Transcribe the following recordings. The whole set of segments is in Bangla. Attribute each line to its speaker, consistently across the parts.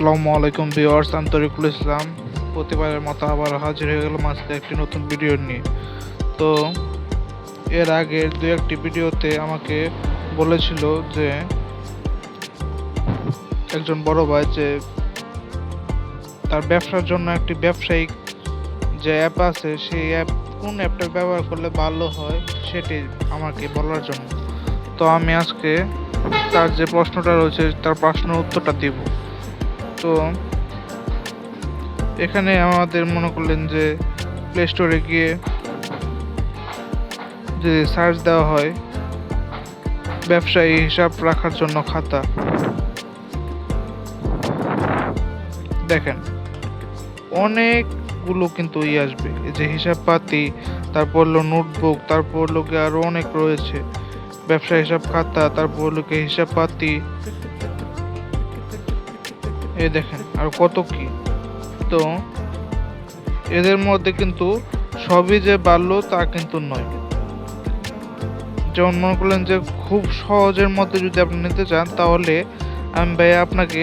Speaker 1: আসসালামু আলাইকুম ভিউয়ার্স আমি তরিকুল ইসলাম। প্রতিবারের মতো আবার হাজির হয়ে গেলাম আজকে একটি নতুন ভিডিও নিয়ে। তো, এর আগের দু একটি ভিডিওতে আমাকে বলেছিল যে, একজন বড় ভাই যে, তার ব্যবসার জন্য একটি ব্যবসায়িক যে অ্যাপ আছে, সেই অ্যাপ কোন অ্যাপটা ব্যবহার করলে ভালো হয় সেটি আমাকে বলার জন্য। তো আমি আজকে তার যে প্রশ্নটা রয়েছে, তার প্রশ্নের উত্তরটা দিব। তো এখানে আমাদের মনে করলেন যে প্লে স্টোরে গিয়ে যে সার্চ দেওয়া হয়, ব্যবসায়ী হিসাব রাখার জন্য খাতা। দেখেন, অনেকগুলো কিন্তু ই আসবে। এই যে হিসাবপাতি, তারপর হলো নোটবুক, তারপর লোকে আরও অনেক রয়েছে। ব্যবসা হিসাব খাতা, তারপর লোকে হিসাবপাতি এই দেখেন, আর কত কি? তো এদের মধ্যে কিন্তু সবই যে বাড়লো তা কিন্তু নয়। যেমন মনে করলেন যে খুব সহজের মধ্যে যদি আপনি নিতে চান, তাহলে আমি ভাই আপনাকে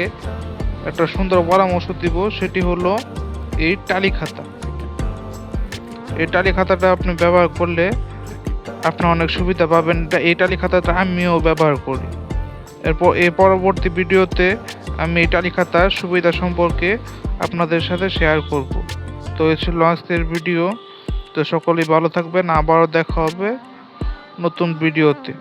Speaker 1: একটা সুন্দর পরামর্শ দিব, সেটি হলো এই টালি খাতা। এই টালি খাতাটা আপনি ব্যবহার করলে আপনি অনেক সুবিধা পাবেন। এই টালি খাতাটা আমিও ব্যবহার করি। এরপর, এই পরবর্তী ভিডিওতে আমি এই তালিকাতার সুবিধা সম্পর্কে আপনাদের সাথে শেয়ার করব। তো এই ছিল আজকের ভিডিও তো সকলেই ভালো থাকবেন। আবারও দেখা হবে নতুন ভিডিওতে